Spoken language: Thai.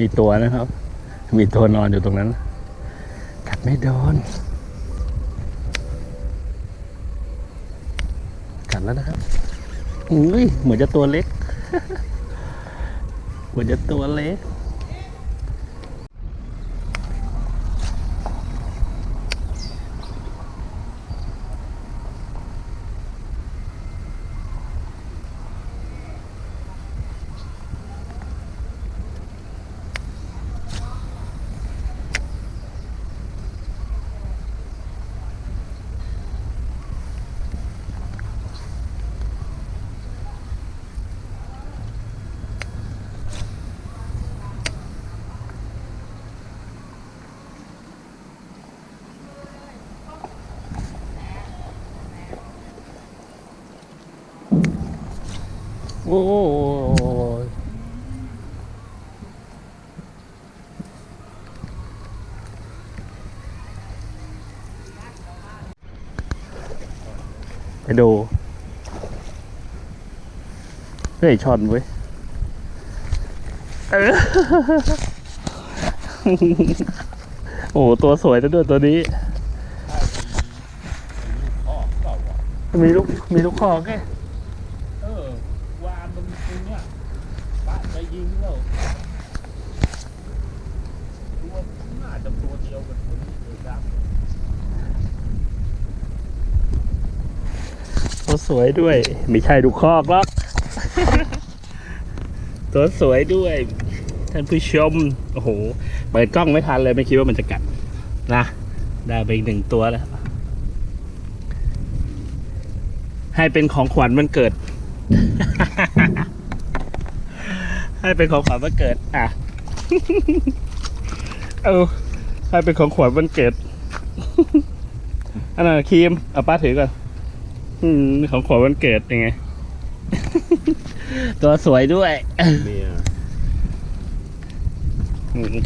มีตัวนะครับ มีตัวนอนอยู่ตรงนั้น กัดไม่โดน กัดแล้วนะครับอุ้ยเหมือนจะตัวเล็ก เหมือนจะตัวเล็ก โอ้ยไปดูเฮ้ยช่อนเว้ยเออโอ้โหตัวสวยซะด้วยตัวนี้ออกเปล่าวะมีลูกมีลูกคอแค่ เออ วานมันตรงเนี้ยปะไป ยิงแล้วตัวน่าจะตัวเดียวกันตัวนี้เลยครับตัวสวยด้วย ไม่ใช่ดูคอกหรอกตัวสวยด้วย ท่านผู้ชม โอ้โห เปิดกล้องไม่ทันเลยไม่คิดว่ามันจะกัดนะ ได้ไปอีกหนึ่งตัวแล้ว ให้เป็นของขวัญมันเกิด ให้เป็นของขวัญวันเกิด อะ เอาให้เป็นของขวัญวันเกิด อันนั้นครีมเอาป้าถือก่อนอืมของขวัญวันเกิดยังไง ตัวสวยด้วยเมียอืม